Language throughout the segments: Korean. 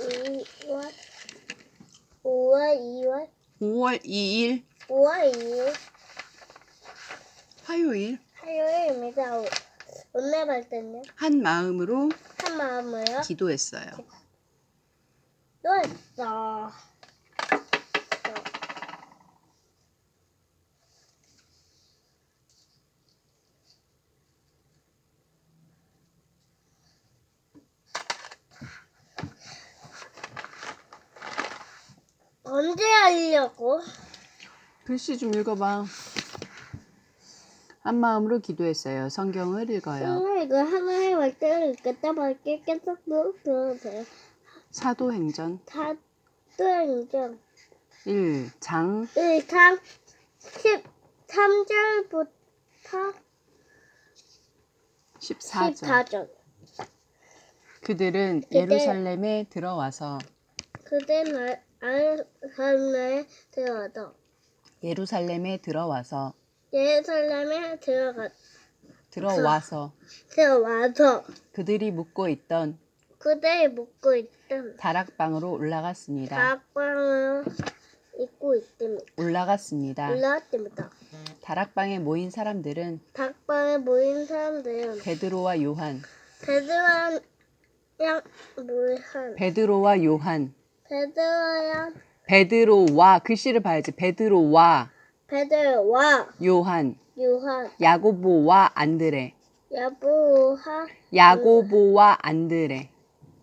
2월 5월 2월 5월 2일 5월 2일 화요일 화요일입니다. 오늘 갈 때는 한 마음으로 한 마음으로 기도했어요. 또 했어. 언제 하려고? 글씨 좀 읽어봐. 한 마음으로 기도했어요. 성경을 읽어요. 이거 하나의 말대로 읽겠다 말게 계속 들어도 돼요. 사도행전 다또 인정. 1장 1장 13절부터 14절 14절. 그들은 예루살렘에 들어와서 그대는 아르살렘에 들어가서 예루살렘에 들어와서 예루살렘에 들어가 들어와서 들어와서 그들이 묵고 있던 그대의 묵고 있던 다락방으로 올라갔습니다. 다락방을 입고 있습니다. 올라갔습니다. 올라왔습니다. 다락방에 모인 사람들은 다락방에 모인 사람들은 베드로와 요한, 베드로와 요한, 베드로와 베드로와 글씨를 봐야지. 베드로와. 베드로와. 요한, 요한. 야고보와 안드레, 야부하. 야고보와 안드레,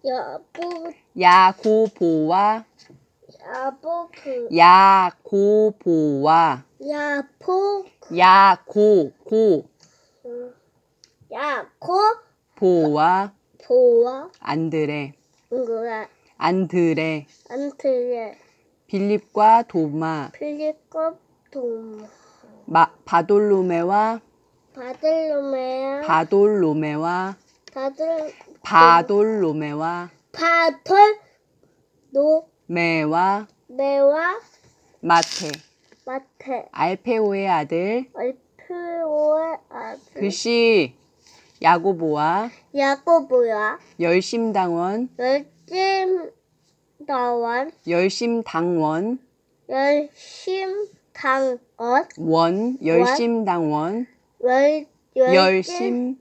야부 야고보와. 야부그 야고보와. 야포 야고 고. 야코 보와. 보와. 안드레, 응구라 안드레, 안트레. 빌립과 도마, 필리컵 동 마, 바돌로메와 바들로메야 바돌로메와 바들 바돌로메와 바털 노 메와 메와 마테 마테 알페오의 아들 알프오의 아들. 글씨 야고보와 야고보야 열심당원 열심 열심당원. 열심 당원? 원 열심당원. 열 열심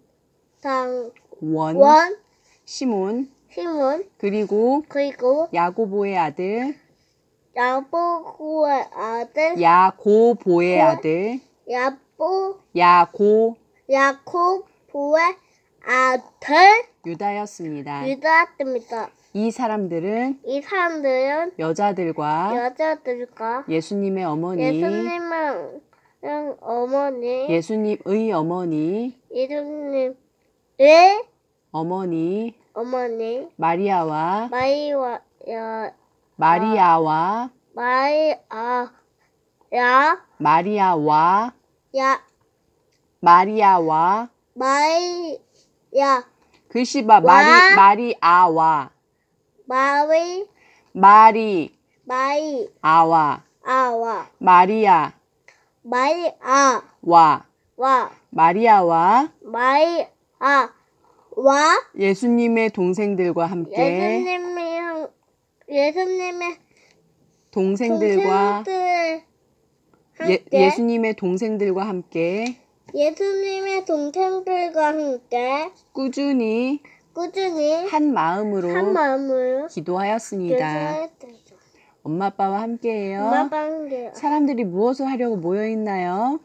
당원? 시몬 신문 그리고 그리고 야고보의 아들. 야보고의 아들? 야고보의 아들. 야보 야고. 야코보의 아들 유다였습니다. 유다입니다. 이 사람들은 이 사람들은 여자들과 여자들과 예수님의 어머니 예수님의 어머니 예수님의 어머니 예수님의 어머니 어머니 마리아와 마이와 야 마리아와 마이아 야 마리아와 야 마리아와 마이 야. 글씨 봐. 마리 와. 마리 아와. 마이 마리 마이 아와. 아와. 마리아 마이 아 와. 와. 마리아와. 마이 아 와. 예수님의 동생들과 함께. 예수님의 예수님의 동생들과 동생들 예, 함께. 예수님의 동생들과 함께 예수님의 동생들과 함께 꾸준히 꾸준히 한 마음으로 한 마음으로 기도하였습니다. 엄마 아빠와 함께해요. 엄마 방개 사람들이 무엇을 하려고 모여 있나요?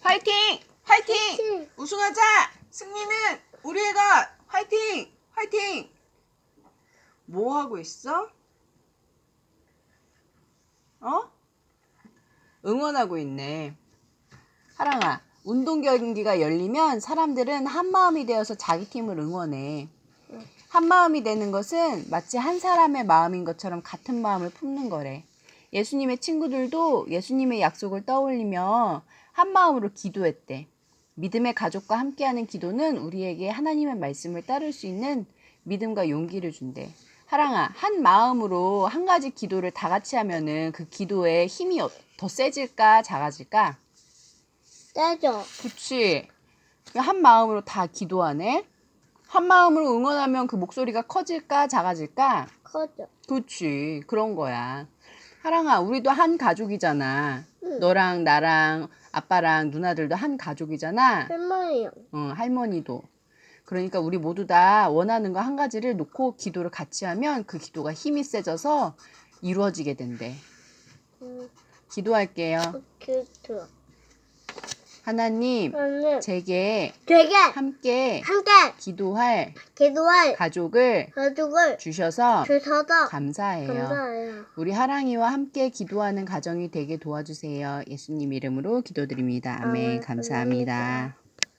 화이팅! 화이팅! 우승하자! 승리는 우리의 것! 화이팅! 화이팅! 뭐 하고 있어? 어? 응원하고 있네. 하랑아, 운동 경기가 열리면 사람들은 한 마음이 되어서 자기 팀을 응원해. 한 마음이 되는 것은 마치 한 사람의 마음인 것처럼 같은 마음을 품는 거래. 예수님의 친구들도 예수님의 약속을 떠올리며 한 마음으로 기도했대. 믿음의 가족과 함께하는 기도는 우리에게 하나님의 말씀을 따를 수 있는 믿음과 용기를 준대. 하랑아, 한 마음으로 한 가지 기도를 다 같이 하면은 그 기도에 힘이 어- 더 세질까, 작아질까? 떼죠. 그치. 한 마음으로 다 기도하네. 한 마음으로 응원하면 그 목소리가 커질까 작아질까? 커져. 그렇지 그런 거야. 하랑아 우리도 한 가족이잖아. 응. 너랑 나랑 아빠랑 누나들도 한 가족이잖아. 할머니요. 어, 할머니도. 그러니까 우리 모두 다 원하는 거 한 가지를 놓고 기도를 같이 하면 그 기도가 힘이 세져서 이루어지게 된대. 음, 기도할게요. 큐트. 하나님, 저는 제게 되게 함께 함께 기도할 기도할 가족을 가족을 주셔서 주셔서 감사해요. 감사해요. 우리 하랑이와 함께 기도하는 가정이 되게 도와주세요. 예수님 이름으로 기도드립니다. 아멘. 아멘. 감사합니다.